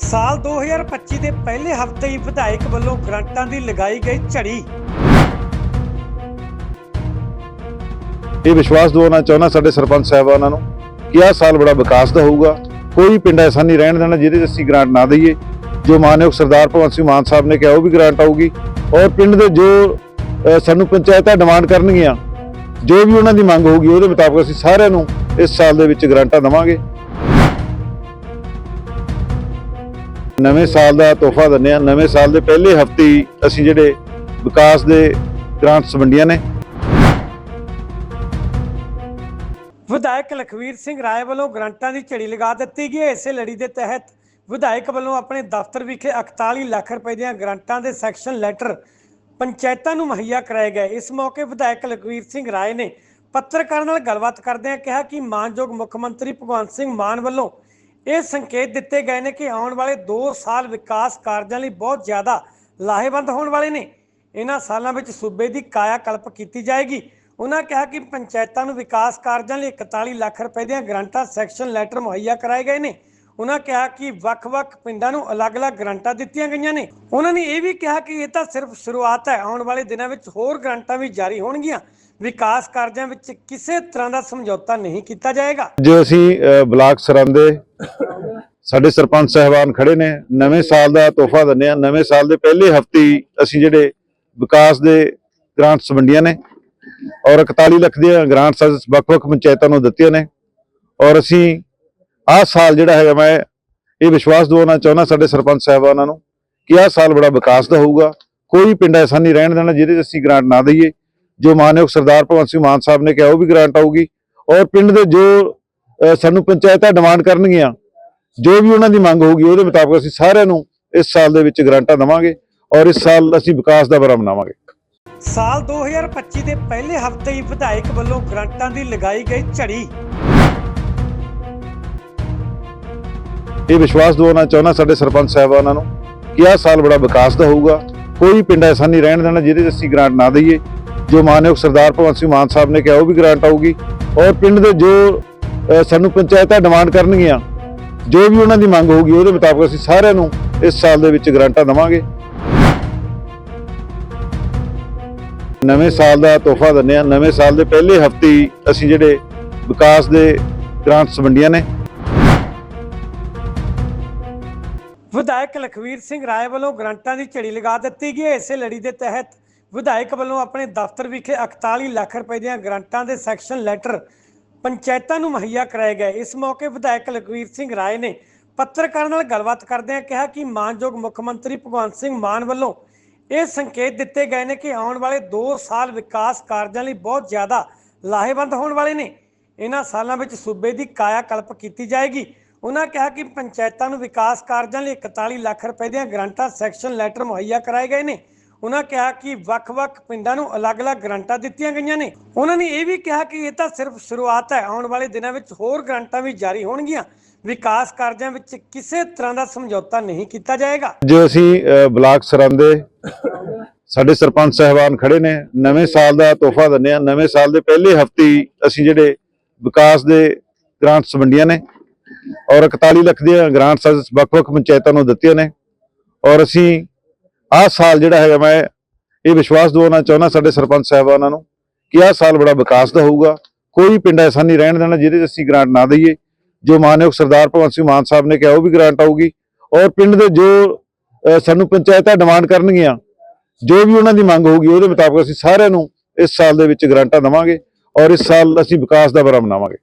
ਸਾਲ 2025 ਦੇ ਪਹਿਲੇ ਹਫ਼ਤੇ ਹੀ ਵਿਧਾਇਕ ਵੱਲੋਂ ਗ੍ਰਾਂਟਾਂ ਦੀ ਲਗਾਈ ਗਈ ਝੜੀ। ਇਹ ਵਿਸ਼ਵਾਸ ਦਿਵਾਉਣਾ ਚਾਹੁੰਦਾ ਸਾਡੇ ਸਰਪੰਚ ਸਾਹਿਬਾਨਾਂ ਨੂੰ ਕਿ ਆਹ ਸਾਲ ਬੜਾ ਵਿਕਾਸ ਦਾ ਹੋਊਗਾ। ਕੋਈ ਪਿੰਡ ਐਸਾ ਨਹੀਂ ਰਹਿਣ ਦੇਣਾ ਜਿਹਦੇ 'ਚ ਅਸੀਂ ਗ੍ਰਾਂਟ ਨਾ ਦਈਏ। ਜੋ ਮਾਨਯੋਗ ਸਰਦਾਰ ਭਗਵੰਤ ਸਿੰਘ ਮਾਨ ਸਾਹਿਬ ਨੇ ਕਿਹਾ ਉਹ ਵੀ ਗ੍ਰਾਂਟ ਆਊਗੀ। ਔਰ ਪਿੰਡ ਦੇ ਜੋ ਸਾਨੂੰ ਪੰਚਾਇਤਾਂ ਡਿਮਾਂਡ ਕਰਨਗੀਆਂ, ਜੋ ਵੀ ਉਹਨਾਂ ਦੀ ਮੰਗ ਹੋਊਗੀ ਉਹਦੇ ਮੁਤਾਬਕ ਅਸੀਂ ਸਾਰਿਆਂ ਨੂੰ ਇਸ ਸਾਲ ਦੇ ਵਿੱਚ ਗ੍ਰਾਂਟਾਂ ਦੇਵਾਂਗੇ। ਨਵੇਂ ਸਾਲ ਦਾ ਤੋਹਫਾ ਦਿੰਦੇ ਆ ਨਵੇਂ ਸਾਲ ਦੇ ਪਹਿਲੇ ਹਫ਼ਤੇ ਹੀ ਅਸੀਂ ਜਿਹੜੇ ਵਿਕਾਸ ਦੇ ਗ੍ਰਾਂਟਸ ਵੰਡੀਆਂ ਨੇ। ਵਿਧਾਇਕ ਲਖਵੀਰ ਸਿੰਘ ਰਾਏ ਵੱਲੋਂ ਗ੍ਰਾਂਟਾਂ ਦੀ ਝੜੀ ਲਗਾ ਦਿੱਤੀ ਗਈ ਹੈ। ਇਸੇ ਲੜੀ ਦੇ ਤਹਿਤ ਵਿਧਾਇਕ ਵੱਲੋਂ ਆਪਣੇ ਦਫ਼ਤਰ ਵਿਖੇ 41 ਲੱਖ ਰੁਪਏ ਦੀਆਂ ਗ੍ਰਾਂਟਾਂ ਦੇ ਸੈਕਸ਼ਨ ਲੈਟਰ ਪੰਚਾਇਤਾਂ ਨੂੰ ਮੁਹੱਈਆ ਕਰਾਏ ਗਏ। ਇਸ ਮੌਕੇ ਵਿਧਾਇਕ ਲਖਵੀਰ ਸਿੰਘ ਰਾਏ ਨੇ ਪੱਤਰਕਾਰਾਂ ਨਾਲ ਗੱਲਬਾਤ ਕਰਦਿਆਂ ਕਿਹਾ ਕਿ ਮਾਨਯੋਗ ਮੁੱਖ ਮੰਤਰੀ ਭਗਵੰਤ ਸਿੰਘ ਮਾਨ ਵੱਲੋਂ ਇਹ ਸੰਕੇਤ ਦਿੱਤੇ ਗਏ ਨੇ ਕਿ ਆਉਣ ਵਾਲੇ 2 ਸਾਲ ਵਿਕਾਸ ਕਾਰਜਾਂ ਲਈ ਬਹੁਤ ਜ਼ਿਆਦਾ ਲਾਹੇਵੰਦ ਹੋਣ ਵਾਲੇ ਨੇ। ਇਹਨਾਂ ਸਾਲਾਂ ਵਿੱਚ ਸੂਬੇ ਦੀ ਕਾਇਆ ਕਲਪ ਕੀਤੀ ਜਾਏਗੀ। ਉਹਨਾਂ ਕਿਹਾ ਕਿ ਪੰਚਾਇਤਾਂ ਨੂੰ ਵਿਕਾਸ ਕਾਰਜਾਂ ਲਈ 41 ਲੱਖ ਰੁਪਏ ਦੀਆਂ ਗ੍ਰਾਂਟਾਂ ਸੈਕਸ਼ਨ ਲੈਟਰ ਮੁਹੱਈਆ ਕਰਾਏ ਗਏ ਨੇ। ਉਹਨਾਂ ਕਿਹਾ ਕਿ ਵੱਖ-ਵੱਖ ਪਿੰਡਾਂ ਨੂੰ ਅਲੱਗ-ਅਲੱਗ ਗ੍ਰਾਂਟਾਂ ਦਿੱਤੀਆਂ ਗਈਆਂ ਨੇ। ਉਹਨਾਂ ਨੇ ਇਹ ਵੀ ਕਿਹਾ ਕਿ ਇਹ ਤਾਂ ਸਿਰਫ ਸ਼ੁਰੂਆਤ ਹੈ। ਆਉਣ ਵਾਲੇ ਦਿਨਾਂ ਵਿੱਚ ਹੋਰ ਗ੍ਰਾਂਟਾਂ ਵੀ ਜਾਰੀ ਹੋਣਗੀਆਂ। ਵਿਕਾਸ ਕਾਰਜਾਂ ਵਿੱਚ ਕਿਸੇ ਤਰ੍ਹਾਂ ਦਾ ਸਮਝੌਤਾ ਨਹੀਂ ਕੀਤਾ ਜਾਏਗਾ। ਜੋ ਅਸੀਂ ਬਲਾਕ ਸਰੰਦੇ ਸਾਡੇ ਸਰਪੰਚ ਸਹਿਬਾਨ ਖੜੇ ਨੇ, ਨਵੇਂ ਸਾਲ ਦਾ ਤੋਹਫਾ ਦਿੰਦੇ ਆ ਨਵੇਂ ਸਾਲ ਦੇ ਪਹਿਲੇ ਹਫ਼ਤੇ ਹੀ ਅਸੀਂ ਜਿਹੜੇ ਵਿਕਾਸ ਦੇ ਗ੍ਰਾਂਟਸ ਵੰਡੀਆਂ ਨੇ ਔਰ 41 ਲੱਖ ਦੀਆਂ ਗ੍ਰਾਂਟਸ ਵੱਖ-ਵੱਖ ਪੰਚਾਇਤਾਂ ਨੂੰ ਦਿੱਤੀਆਂ ਨੇ ਔਰ ਅਸੀਂ ਆਹ ਸਾਲ ਜਿਹੜਾ ਹੈਗਾ, ਮੈਂ ਇਹ ਵਿਸ਼ਵਾਸ ਦਿਵਾਉਣਾ ਚਾਹੁੰਦਾ ਸਾਡੇ ਸਰਪੰਚ ਸਹਿਬਾਨਾਂ ਨੂੰ ਕਿ ਆਹ ਸਾਲ ਬੜਾ ਵਿਕਾਸ ਦਾ ਹੋਊਗਾ। ਕੋਈ ਪਿੰਡ ਐਸਾ ਨਹੀਂ ਰਹਿਣ ਦੇਣਾ ਜਿਹਦੇ 'ਚ ਅਸੀਂ ਗ੍ਰਾਂਟ ਨਾ ਦਈਏ। ਜੋ ਮਾਨਯੋਗ ਸਰਦਾਰ ਭਗਵੰਤ ਸਿੰਘ ਮਾਨ ਸਾਹਿਬ ਨੇ ਕਿਹਾ ਉਹ ਵੀ ਗ੍ਰਾਂਟ ਆਊਗੀ। ਔਰ ਪਿੰਡ ਦੇ ਜੋ ਸਾਨੂੰ ਪੰਚਾਇਤਾਂ ਡਿਮਾਂਡ ਕਰਨਗੀਆਂ ਜੋ ਵੀ ਉਹਨਾਂ ਦੀ ਮੰਗ ਹੋਊਗੀ ਉਹਦੇ ਮੁਤਾਬਕ ਅਸੀਂ ਸਾਰਿਆਂ ਨੂੰ ਇਸ ਸਾਲ ਦੇ ਵਿੱਚ ਗ੍ਰਾਂਟਾਂ ਦੇਵਾਂਗੇ ਔਰ ਇਸ ਸਾਲ ਅਸੀਂ ਵਿਕਾਸ ਦਾ ਬਰਾ ਮਨਾਵਾਂਗੇ ਸਾਲ 2025 ਦੇ ਪਹਿਲੇ ਹਫ਼ਤੇ ਹੀ ਵਿਧਾਇਕ ਵੱਲੋਂ ਗ੍ਰਾਂਟਾਂ ਦੀ ਲਗਾਈ ਗਈ ਝੜੀ। ਇਹ ਵਿਸ਼ਵਾਸ ਦਿਵਾਉਣਾ ਚਾਹੁੰਦਾ ਸਾਡੇ ਸਰਪੰਚ ਸਾਹਿਬਾਨਾਂ ਨੂੰ ਕਿ ਆਹ ਸਾਲ ਬੜਾ ਵਿਕਾਸ ਦਾ ਹੋਊਗਾ। ਕੋਈ ਪਿੰਡ ਐਸਾ ਨਹੀਂ ਰਹਿਣ ਦੇਣਾ ਜਿਹਦੇ 'ਚ ਅਸੀਂ ਗ੍ਰਾਂਟ ਨਾ ਦਈਏ। ਜੋ ਮਾਨਯੋਗ ਸਰਦਾਰ ਭਗਵੰਤ ਸਿੰਘ ਮਾਨ ਸਾਹਿਬ ਨੇ ਕਿਹਾ ਉਹ ਵੀ ਗ੍ਰਾਂਟ ਆਊਗੀ ਔਰ ਪਿੰਡ ਦੇ ਜੋ ਸਾਨੂੰ ਪੰਚਾਇਤਾਂ ਡਿਮਾਂਡ ਕਰਨਗੀਆਂ, ਜੋ ਵੀ ਉਹਨਾਂ ਦੀ ਮੰਗ ਹੋਊਗੀ ਉਹਦੇ ਮੁਤਾਬਕ ਅਸੀਂ ਸਾਰਿਆਂ ਨੂੰ ਇਸ ਸਾਲ ਦੇ ਵਿੱਚ ਗ੍ਰਾਂਟਾਂ ਦੇਵਾਂਗੇ। ਨਵੇਂ ਸਾਲ ਦਾ ਤੋਹਫਾ ਦਿੰਦੇ ਆ ਨਵੇਂ ਸਾਲ ਦੇ ਪਹਿਲੇ ਹਫ਼ਤੇ ਅਸੀਂ ਜਿਹੜੇ ਵਿਕਾਸ ਦੇ ਗ੍ਰਾਂਟਸ ਵੰਡੀਆਂ ਨੇ। ਵਿਧਾਇਕ ਲਖਵੀਰ ਸਿੰਘ ਰਾਏ ਵੱਲੋਂ ਗ੍ਰਾਂਟਾਂ ਦੀ ਝੜੀ ਲਗਾ ਦਿੱਤੀ ਗਈ ਹੈ। ਇਸੇ ਲੜੀ ਦੇ ਤਹਿਤ ਵਿਧਾਇਕ ਵੱਲੋਂ ਆਪਣੇ ਦਫ਼ਤਰ ਵਿਖੇ 41 ਲੱਖ ਰੁਪਏ ਦੀਆਂ ਗ੍ਰਾਂਟਾਂ ਦੇ ਸੈਕਸ਼ਨ ਲੈਟਰ ਪੰਚਾਇਤਾਂ ਨੂੰ ਮੁਹੱਈਆ ਕਰਾਏ ਗਏ। ਇਸ ਮੌਕੇ ਵਿਧਾਇਕ ਲਖਵੀਰ ਸਿੰਘ ਰਾਏ ਨੇ ਪੱਤਰਕਾਰਾਂ ਨਾਲ ਗੱਲਬਾਤ ਕਰਦਿਆਂ ਕਿਹਾ ਕਿ ਮਾਨਯੋਗ ਮੁੱਖ ਮੰਤਰੀ ਭਗਵੰਤ ਸਿੰਘ ਮਾਨ ਵੱਲੋਂ ਇਹ ਸੰਕੇਤ ਦਿੱਤੇ ਗਏ ਨੇ ਕਿ ਆਉਣ ਵਾਲੇ 2 ਸਾਲ ਵਿਕਾਸ ਕਾਰਜਾਂ ਲਈ ਬਹੁਤ ਜ਼ਿਆਦਾ ਲਾਹੇਵੰਦ ਹੋਣ ਵਾਲੇ ਨੇ। ਇਹਨਾਂ ਸਾਲਾਂ ਵਿੱਚ ਸੂਬੇ ਦੀ ਕਾਇਆ ਕਲਪ ਕੀਤੀ ਜਾਏਗੀ। ਉਹਨਾਂ ਕਿਹਾ ਕਿ ਪੰਚਾਇਤਾਂ ਨੂੰ ਵਿਕਾਸ ਕਾਰਜਾਂ ਲਈ 41 ਲੱਖ ਰੁਪਏ ਦੀਆਂ ਗ੍ਰਾਂਟਾਂ ਸੈਕਸ਼ਨ ਲੈਟਰ ਮੁਹੱਈਆ ਕਰਾਏ ਗਏ ਨੇ। ਉਹਨਾਂ ਕਿਹਾ ਕਿ ਵੱਖ-ਵੱਖ ਪਿੰਡਾਂ ਨੂੰ ਅਲੱਗ-ਅਲੱਗ ਗ੍ਰਾਂਟਾਂ ਦਿੱਤੀਆਂ ਗਈਆਂ ਨੇ। ਉਹਨਾਂ ਨੇ ਇਹ ਵੀ ਕਿਹਾ ਕਿ ਇਹ ਤਾਂ ਸਿਰਫ ਸ਼ੁਰੂਆਤ ਹੈ। ਆਉਣ ਵਾਲੇ ਦਿਨਾਂ ਵਿੱਚ ਹੋਰ ਗ੍ਰਾਂਟਾਂ ਵੀ ਜਾਰੀ ਹੋਣਗੀਆਂ। ਵਿਕਾਸ ਕਾਰਜਾਂ ਵਿੱਚ ਕਿਸੇ ਤਰ੍ਹਾਂ ਦਾ ਸਮਝੌਤਾ ਨਹੀਂ ਕੀਤਾ ਜਾਏਗਾ। ਜੋ ਅਸੀਂ ਬਲਾਕ ਸਰੰਦੇ, ਸਾਡੇ ਸਰਪੰਚ ਸਹਿਬਾਨ ਖੜੇ ਨੇ। ਨਵੇਂ ਸਾਲ ਦਾ ਤੋਹਫਾ ਦਿੰਦੇ ਆ ਨਵੇਂ ਸਾਲ ਦੇ ਪਹਿਲੇ ਹਫ਼ਤੇ ਅਸੀਂ ਜਿਹੜੇ ਵਿਕਾਸ ਦੇ ਗ੍ਰਾਂਟਸ ਵੰਡੀਆਂ ਨੇ ਔਰ 41 ਲੱਖ ਦੀਆਂ ਗ੍ਰਾਂਟਸ ਵੱਖ-ਵੱਖ ਪੰਚਾਇਤਾਂ ਨੂੰ ਦਿੱਤੀਆਂ ਨੇ। ਔਰ ਅਸੀਂ ਆਹ ਸਾਲ ਜਿਹੜਾ ਹੈਗਾ ਮੈਂ ਇਹ ਵਿਸ਼ਵਾਸ ਦਿਵਾਉਣਾ ਚਾਹੁੰਦਾ ਸਾਡੇ ਸਰਪੰਚ ਸਾਹਿਬਾਨਾਂ ਨੂੰ ਕਿ ਆਹ ਸਾਲ ਬੜਾ ਵਿਕਾਸ ਦਾ ਹੋਊਗਾ। ਕੋਈ ਪਿੰਡ ਐਸਾ ਨਹੀਂ ਰਹਿਣ ਦੇਣਾ ਜਿਹਦੇ 'ਚ ਅਸੀਂ ਗ੍ਰਾਂਟ ਨਾ ਦਈਏ। ਜੋ ਮਾਨਯੋਗ ਸਰਦਾਰ ਭਗਵੰਤ ਸਿੰਘ ਮਾਨ ਸਾਹਿਬ ਨੇ ਕਿਹਾ ਉਹ ਵੀ ਗ੍ਰਾਂਟ ਆਊਗੀ ਔਰ ਪਿੰਡ ਦੇ ਜੋ ਸਾਨੂੰ ਪੰਚਾਇਤਾਂ ਡਿਮਾਂਡ ਕਰਨਗੀਆਂ, ਜੋ ਵੀ ਉਹਨਾਂ ਦੀ ਮੰਗ ਹੋਊਗੀ ਉਹਦੇ ਮੁਤਾਬਕ ਅਸੀਂ ਸਾਰਿਆਂ ਨੂੰ ਇਸ ਸਾਲ ਦੇ ਵਿੱਚ ਗ੍ਰਾਂਟਾਂ ਦੇਵਾਂਗੇ ਔਰ ਇਸ ਸਾਲ ਅਸੀਂ ਵਿਕਾਸ ਦਾ ਬਰਾ ਮਨਾਵਾਂਗੇ